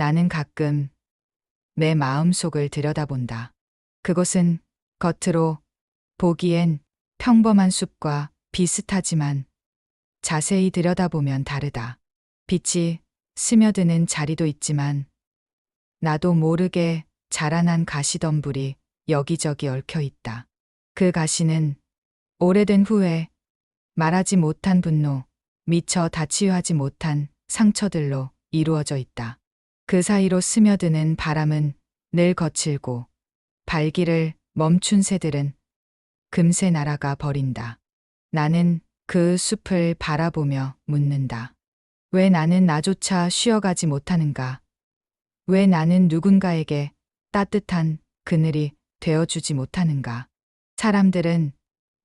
나는 가끔 내 마음속을 들여다본다. 그곳은 겉으로 보기엔 평범한 숲과 비슷하지만 자세히 들여다보면 다르다. 빛이 스며드는 자리도 있지만 나도 모르게 자라난 가시덤불이 여기저기 얽혀 있다. 그 가시는 오래된 후에 말하지 못한 분노, 미처 다 치유하지 못한 상처들로 이루어져 있다. 그 사이로 스며드는 바람은 늘 거칠고 발길을 멈춘 새들은 금세 날아가 버린다. 나는 그 숲을 바라보며 묻는다. 왜 나는 나조차 쉬어가지 못하는가? 왜 나는 누군가에게 따뜻한 그늘이 되어주지 못하는가? 사람들은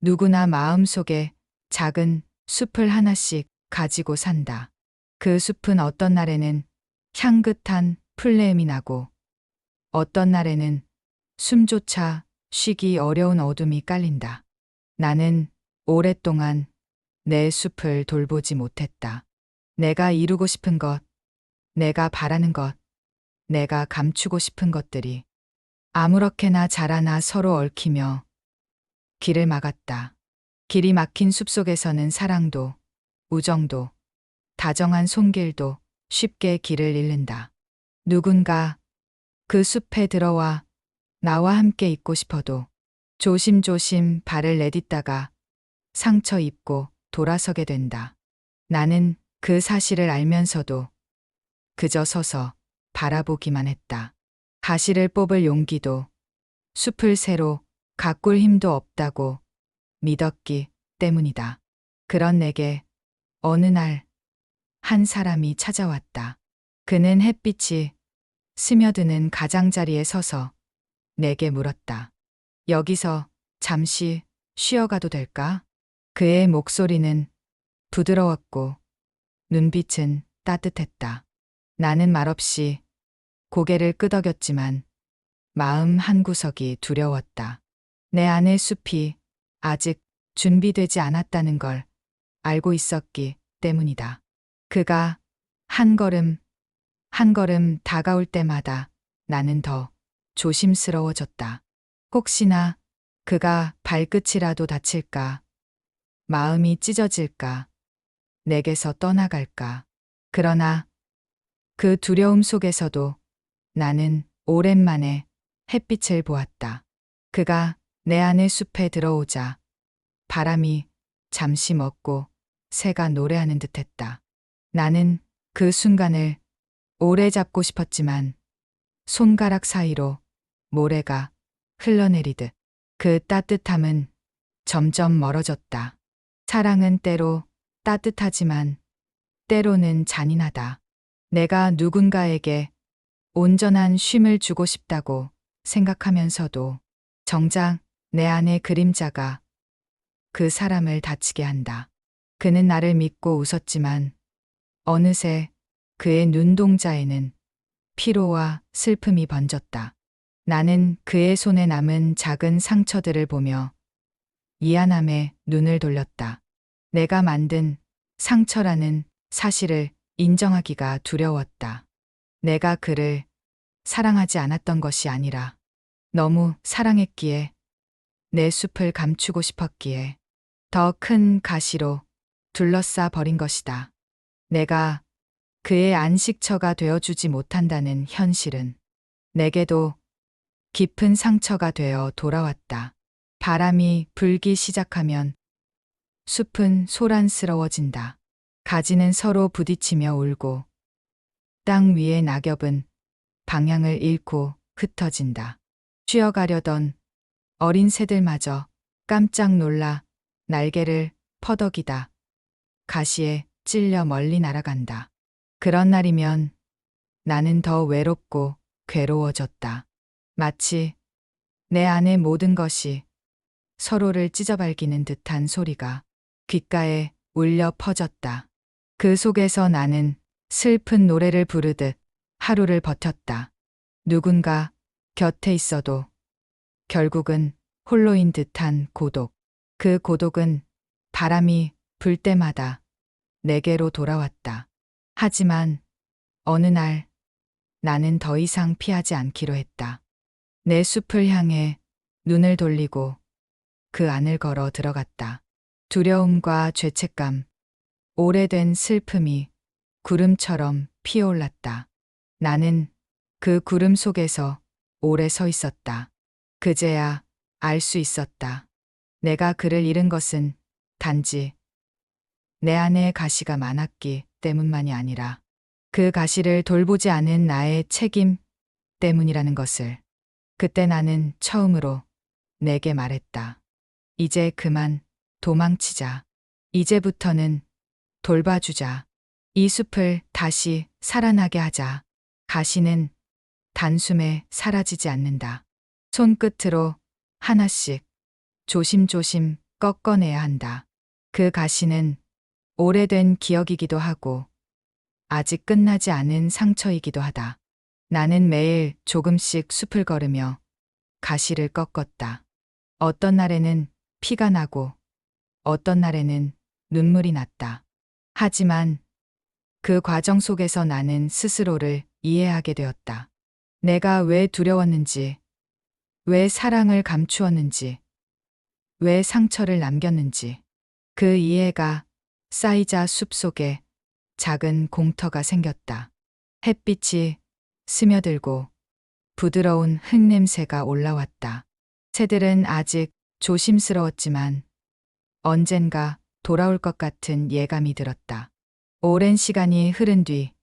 누구나 마음속에 작은 숲을 하나씩 가지고 산다. 그 숲은 어떤 날에는 향긋한 풀내음이 나고 어떤 날에는 숨조차 쉬기 어려운 어둠이 깔린다. 나는 오랫동안 내 숲을 돌보지 못했다. 내가 이루고 싶은 것, 내가 바라는 것, 내가 감추고 싶은 것들이 아무렇게나 자라나 서로 얽히며 길을 막았다. 길이 막힌 숲속에서는 사랑도, 우정도, 다정한 손길도 쉽게 길을 잃는다. 누군가 그 숲에 들어와 나와 함께 있고 싶어도 조심조심 발을 내딛다가 상처 입고 돌아서게 된다. 나는 그 사실을 알면서도 그저 서서 바라보기만 했다. 가시를 뽑을 용기도 숲을 새로 가꿀 힘도 없다고 믿었기 때문이다. 그런 내게 어느 날 한 사람이 찾아왔다. 그는 햇빛이 스며드는 가장자리에 서서 내게 물었다. 여기서 잠시 쉬어가도 될까? 그의 목소리는 부드러웠고 눈빛은 따뜻했다. 나는 말없이 고개를 끄덕였지만 마음 한구석이 두려웠다. 내 안의 숲이 아직 준비되지 않았다는 걸 알고 있었기 때문이다. 그가 한 걸음, 한 걸음 다가올 때마다 나는 더 조심스러워졌다. 혹시나 그가 발끝이라도 다칠까, 마음이 찢어질까, 내게서 떠나갈까. 그러나 그 두려움 속에서도 나는 오랜만에 햇빛을 보았다. 그가 내 안의 숲에 들어오자 바람이 잠시 멎고 새가 노래하는 듯했다. 나는 그 순간을 오래 잡고 싶었지만 손가락 사이로 모래가 흘러내리듯 그 따뜻함은 점점 멀어졌다. 사랑은 때로 따뜻하지만 때로는 잔인하다. 내가 누군가에게 온전한 쉼을 주고 싶다고 생각하면서도 정작 내 안의 그림자가 그 사람을 다치게 한다. 그는 나를 믿고 웃었지만 어느새 그의 눈동자에는 피로와 슬픔이 번졌다. 나는 그의 손에 남은 작은 상처들을 보며 미안함에 눈을 돌렸다. 내가 만든 상처라는 사실을 인정하기가 두려웠다. 내가 그를 사랑하지 않았던 것이 아니라 너무 사랑했기에 내 숲을 감추고 싶었기에 더 큰 가시로 둘러싸 버린 것이다. 내가 그의 안식처가 되어주지 못한다는 현실은 내게도 깊은 상처가 되어 돌아왔다. 바람이 불기 시작하면 숲은 소란스러워진다. 가지는 서로 부딪히며 울고 땅 위의 낙엽은 방향을 잃고 흩어진다. 쉬어가려던 어린 새들마저 깜짝 놀라 날개를 퍼덕이다. 가시에 찔려 멀리 날아간다. 그런 날이면 나는 더 외롭고 괴로워졌다. 마치 내 안의 모든 것이 서로를 찢어발기는 듯한 소리가 귓가에 울려 퍼졌다. 그 속에서 나는 슬픈 노래를 부르듯 하루를 버텼다. 누군가 곁에 있어도 결국은 홀로인 듯한 고독. 그 고독은 바람이 불 때마다 내게로 돌아왔다. 하지만 어느 날 나는 더 이상 피하지 않기로 했다. 내 숲을 향해 눈을 돌리고 그 안을 걸어 들어갔다. 두려움과 죄책감, 오래된 슬픔이 구름처럼 피어올랐다. 나는 그 구름 속에서 오래 서 있었다. 그제야 알 수 있었다. 내가 그를 잃은 것은 단지 내 안에 가시가 많았기 때문만이 아니라 그 가시를 돌보지 않은 나의 책임 때문이라는 것을 그때 나는 처음으로 내게 말했다. 이제 그만 도망치자. 이제부터는 돌봐주자. 이 숲을 다시 살아나게 하자. 가시는 단숨에 사라지지 않는다. 손끝으로 하나씩 조심조심 꺾어내야 한다. 그 가시는 오래된 기억이기도 하고 아직 끝나지 않은 상처이기도 하다. 나는 매일 조금씩 숲을 걸으며 가시를 꺾었다. 어떤 날에는 피가 나고 어떤 날에는 눈물이 났다. 하지만 그 과정 속에서 나는 스스로를 이해하게 되었다. 내가 왜 두려웠는지, 왜 사랑을 감추었는지, 왜 상처를 남겼는지, 그 이해가 쌓이자 숲 속에 작은 공터가 생겼다. 햇빛이 스며들고 부드러운 흙냄새가 올라왔다. 새들은 아직 조심스러웠지만 언젠가 돌아올 것 같은 예감이 들었다. 오랜 시간이 흐른 뒤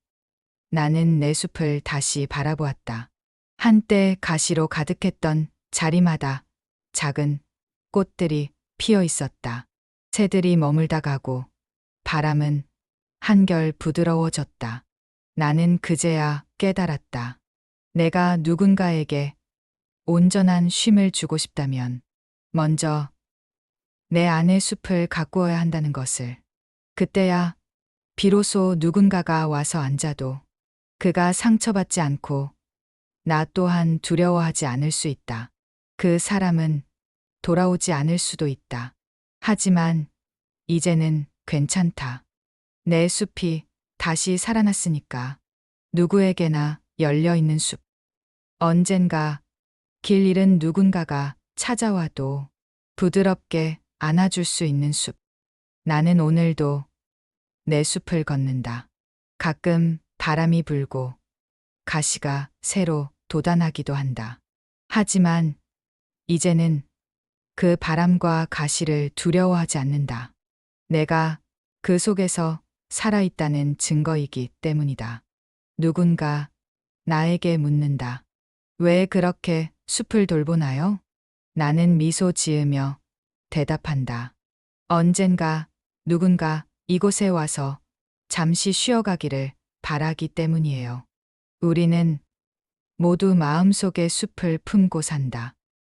나는 내 숲을 다시 바라보았다. 한때 가시로 가득했던 자리마다 작은 꽃들이 피어 있었다. 새들이 머물다 가고 바람은 한결 부드러워졌다. 나는 그제야 깨달았다. 내가 누군가에게 온전한 쉼을 주고 싶다면 먼저 내 안의 숲을 가꾸어야 한다는 것을. 그때야 비로소 누군가가 와서 앉아도 그가 상처받지 않고 나 또한 두려워하지 않을 수 있다. 그 사람은 돌아오지 않을 수도 있다. 하지만 이제는 괜찮다. 내 숲이 다시 살아났으니까 누구에게나 열려 있는 숲. 언젠가 길 잃은 누군가가 찾아와도 부드럽게 안아줄 수 있는 숲. 나는 오늘도 내 숲을 걷는다. 가끔 바람이 불고 가시가 새로 돋아나기도 한다. 하지만 이제는 그 바람과 가시를 두려워하지 않는다. 내가 그 속에서 살아있다는 증거이기 때문이다. 누군가 나에게 묻는다. 왜 그렇게 숲을 돌보나요? 나는 미소 지으며 대답한다. 언젠가 누군가 이곳에 와서 잠시 쉬어가기를 바라기 때문이에요. 우리는 모두 마음속의 숲을 품고 산다.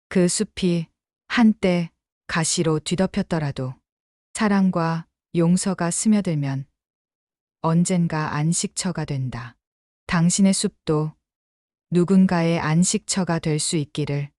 그 숲이 한때 가시로 뒤덮였더라도 사랑과 용서가 스며들면 언젠가 안식처가 된다. 당신의 숲도 누군가의 안식처가 될 수 있기를